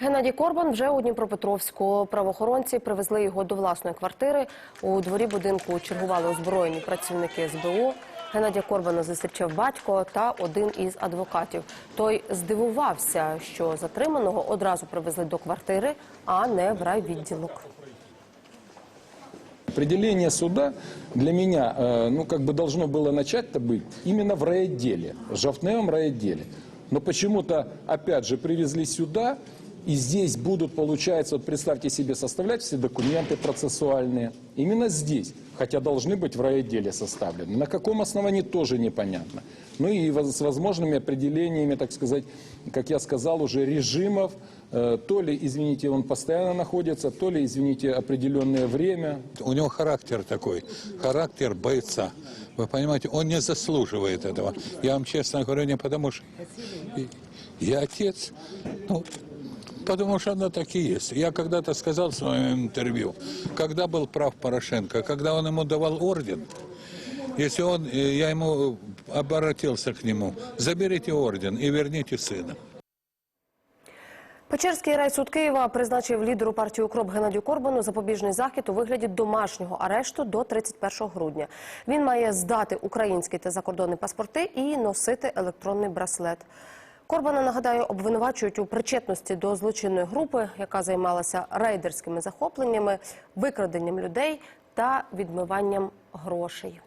Геннадій Корбан вже у Дніпропетровську. Правоохоронці привезли його до власної квартири. У дворі будинку чергували озброєні працівники СБУ. Геннадія Корбана зустрічав батько та один із адвокатів. Той здивувався, що затриманого одразу привезли до квартири, а не в райвідділок. Определение суда для меня, э, ну, как бы должно было начать-то быть именно в райотделе, в Жовтневом райотделе. Но почему-то, опять же, привезли сюда, и здесь будут, получается, вот представьте себе, составлять все документы процессуальные. Именно здесь, хотя должны быть в райотделе составлены. На каком основании тоже непонятно. Ну и с возможными определениями, так сказать, как я сказал, уже режимов, э, то ли, извините, он постоянно находится, то ли, извините, определенное время, У него характер такой, характер бойца. Вы понимаете, он не заслуживает этого. Я вам честно говорю, не потому что я отец, ну, потому что оно так и есть. Я когда-то сказал в своем интервью, когда был прав Порошенко, когда он ему давал орден, если он, э, я ему обратился к нему, заберите орден и верните сына. Печерський райсуд Києва призначив лідеру партії «Укроп» Геннадію Корбану запобіжний захід у вигляді домашнього арешту до 31 грудня. Він має здати українські та закордонні паспорти і носити електронний браслет. Корбана, нагадаю, обвинувачують у причетності до злочинної групи, яка займалася рейдерськими захопленнями, викраденням людей та відмиванням грошей.